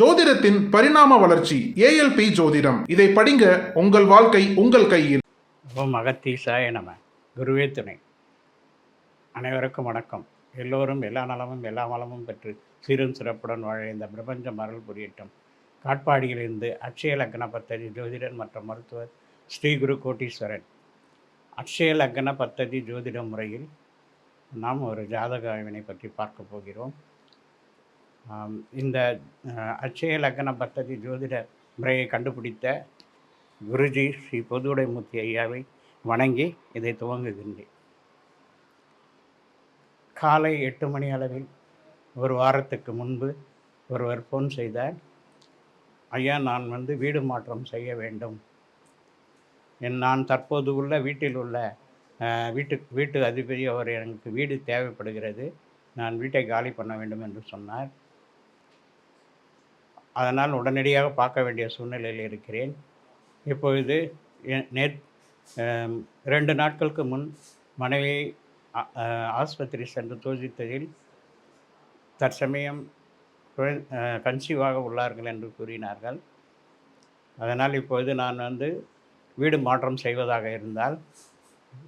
ஜோதிடத்தின் பரிணாம வளர்ச்சி ஏஎல்பி ஜோதிடம். இதை படிங்க உங்கள் வாழ்க்கை உங்கள் கையில். ஓம் அகத்தீசாய நம குருவே துணை. அனைவருக்கும் வணக்கம். எல்லோரும் எல்லா நலமும் எல்லா வளமும் பெற்று சீரும் சிறப்புடன் வாழ இந்த பிரபஞ்சம் அருள் புரியட்டும். காட்பாடியிலிருந்து அக்ஷய லக்ன பத்ததி ஜோதிடன் மற்றும் மருத்துவர் ஸ்ரீ குரு கோட்டீஸ்வரன். அக்ஷய லக்ன பத்ததி ஜோதிட முறையில் நாம் ஒரு ஜாதக ஆய்வினை பற்றி பார்க்க போகிறோம். இந்த அச்சய லக்கண லக்ன பத்ததி ஜோதிட முறையை கண்டுபிடித்த குருஜி ஸ்ரீ பொதுவுடைமூர்த்தி ஐயாவை வணங்கி இதை துவங்குகின்றேன். காலை எட்டு மணி அளவில் ஒரு வாரத்துக்கு முன்பு ஒருவர் ஃபோன் செய்தார் ஐயா நான் வந்து வீடு மாற்றம் செய்ய வேண்டும். என் நான் தற்போது உள்ள வீட்டில் உள்ள வீட்டு வீட்டு அதிபதி அவர் எனக்கு வீடு தேவைப்படுகிறது. நான் வீட்டை காலி பண்ண வேண்டும் என்று சொன்னார். அதனால் உடனடியாக பார்க்க வேண்டிய சூழ்நிலையில் இருக்கிறேன். இப்பொழுது நே ரெண்டு நாட்களுக்கு முன் மனைவியை ஆஸ்பத்திரி சென்று தோசித்ததில் தற்சமயம் கன்சீவாக உள்ளார்கள் என்று கூறினார்கள். அதனால் இப்பொழுது நான் வந்து வீடு மாற்றம் செய்வதாக இருந்தால்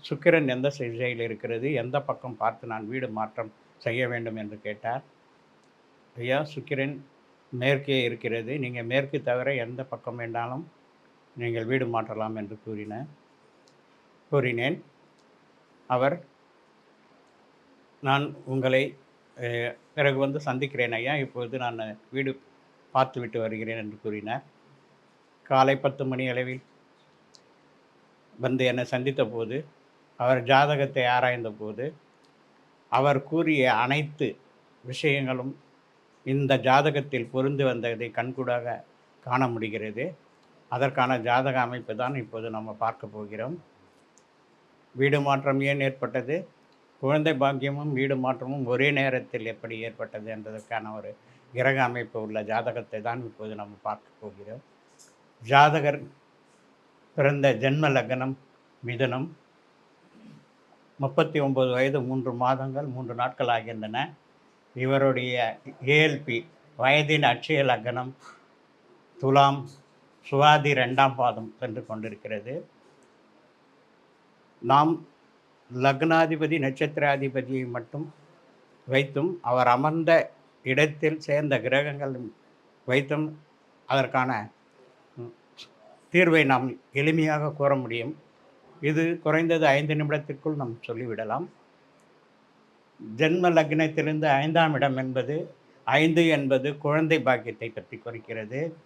சுக்கிரன் எந்த திசையில் இருக்கிறது எந்த பக்கம் பார்த்து நான் வீடு மாற்றம் செய்ய வேண்டும் என்று கேட்டார். ஐயா சுக்கிரன் மேற்கே இருக்கிறது. நீங்கள் மேற்கு தவிர எந்த பக்கம் வேண்டாலும் நீங்கள் வீடு மாற்றலாம் என்று கூறின கூறினேன். அவர் நான் உங்களை பிறகு வந்து சந்திக்கிறேன் ஐயா. இப்பொழுது நான் வீடு பார்த்துவிட்டு வருகிறேன் என்று கூறினார். காலை பத்து மணி அளவில் வந்து என்னை சந்தித்த போது அவர் ஜாதகத்தை ஆராய்ந்த போது அவர் கூறிய அனைத்து விஷயங்களும் இந்த ஜாதகத்தில் பொருந்து வந்ததை கண்கூடாக காண முடிகிறது. அதற்கான ஜாதக அமைப்பு தான் இப்போது நம்ம பார்க்க போகிறோம். வீடு மாற்றம் ஏன் ஏற்பட்டது? குழந்தை பாக்கியமும் வீடு மாற்றமும் ஒரே நேரத்தில் எப்படி ஏற்பட்டது என்பதற்கான ஒரு கிரக அமைப்பு உள்ள ஜாதகத்தை தான் இப்போது நம்ம பார்க்க போகிறோம். ஜாதகர் பிறந்த ஜென்ம லக்னம் மிதனம். முப்பத்தி ஒம்பது வயது மூன்று மாதங்கள் மூன்று நாட்கள் ஆகின்றன. இவருடைய ஏஎல்பி வயதின் அட்சய லக்னம் துலாம் சுவாதி ரெண்டாம் பாதம் சென்று கொண்டிருக்கிறது. நாம் லக்னாதிபதி நட்சத்திராதிபதியை மட்டும் வைத்தும் அவர் அமர்ந்த இடத்தில் சேர்ந்த கிரகங்கள் வைத்தும் அதற்கான தீர்வை நாம் எளிமையாக கூற முடியும். இது குறைந்தது ஐந்து நிமிடத்திற்குள் நாம் சொல்லிவிடலாம். ஜென்ம லக்னத்திலிருந்து ஐந்தாம் இடம் என்பது ஐந்து என்பது குழந்தை பாக்கியத்தை பற்றி குறிக்கிறது.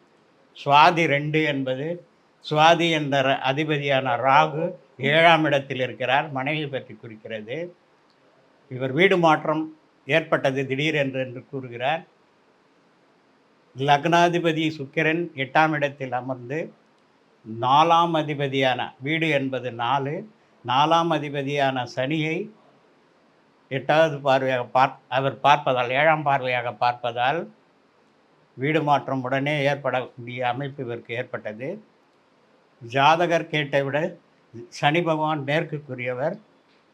சுவாதி ரெண்டு என்பது சுவாதி என்ற ர- அதிபதியான ராகு ஏழாம் இடத்தில் இருக்கிறார் மனைவி பற்றி குறிக்கிறது. இவர் வீடு மாற்றம் ஏற்பட்டது திடீரென்று என்று கூறுகிறார். லக்னாதிபதி சுக்கிரன் எட்டாம் இடத்தில் அமர்ந்து நாலாம் அதிபதியான வீடு என்பது நாலு நாலாம் அதிபதியான சனியை எட்டாவது பார்வையாக பார் அவர் பார்ப்பதால் ஏழாம் பார்வையாக பார்ப்பதால் வீடு மாற்றம் உடனே ஏற்படக்கூடிய அமைப்பு இவருக்கு ஏற்பட்டது. ஜாதகர் கேட்டை விட சனி பகவான் மேற்குக்குரியவர்.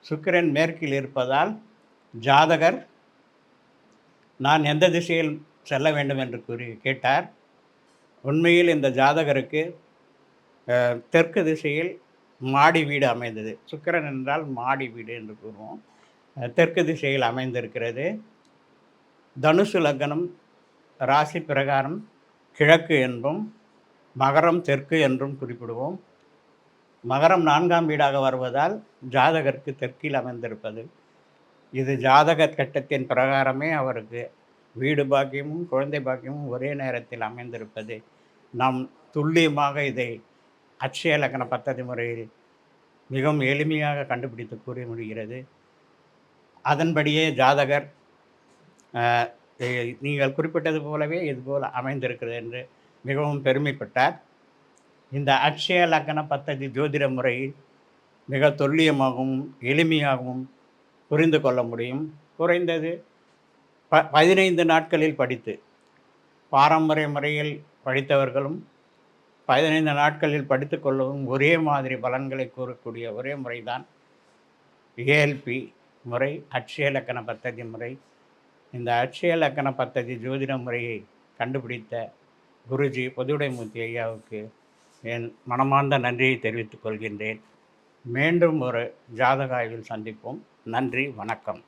சுக்கிரன் மேற்கில் இருப்பதால் ஜாதகர் நான் எந்த திசையில் செல்ல வேண்டும் என்று கூறி கேட்டார். உண்மையில் இந்த ஜாதகருக்கு தெற்கு திசையில் மாடி வீடு அமைந்தது. சுக்கிரன் என்றால் மாடி வீடு என்று கூறுவோம். தெற்கு திசையில் அமைந்திருக்கிறது. தனுசு லக்னம் ராசி பிரகாரம் கிழக்கு என்றும் மகரம் தெற்கு என்றும் குறிப்பிடுவோம். மகரம் நான்காம் வீடாக வருவதால் ஜாதகருக்கு தெற்கில் அமைந்திருப்பது. இது ஜாதக கட்டத்தின் பிரகாரமே அவருக்கு வீடு பாக்கியமும் குழந்தை பாக்கியமும் ஒரே நேரத்தில் அமைந்திருப்பது. நாம் துல்லியமாக இதை அட்சய லக்ன பத்ததி முறையில் மிகவும் எளிமையாக கண்டுபிடித்து கூற முடிகிறது. அதன்படியே ஜாதகர் நீங்கள் குறிப்பிட்டது போலவே இதுபோல் அமைந்திருக்கிறது என்று மிகவும் பெருமைப்பட்டார். இந்த அக்ஷய லக்கண பத்ததி ஜோதிட முறை மிக துல்லியமாகவும் எளிமையாகவும் புரிந்து கொள்ள முடியும். குறைந்தது ப பதினைந்து நாட்களில் படித்து பாரம்பரிய முறையில் படித்தவர்களும் பதினைந்து நாட்களில் படித்து கொள்ளவும் ஒரே மாதிரி பலன்களை கூறக்கூடிய ஒரே முறைதான் ஏஎல்பி முறை அட்சய லக்கண பத்ததி முறை. இந்த அட்சய லக்கண பத்ததி ஜோதிட முறையை கண்டுபிடித்த குருஜி பொதுவுடைமூர்த்தி ஐயாவுக்கு என் மனமார்ந்த நன்றியை தெரிவித்துக் கொள்கின்றேன். மீண்டும் ஒரு ஜாதக ஆய்வில் சந்திப்போம். நன்றி வணக்கம்.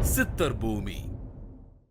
சித்தர் பூமி.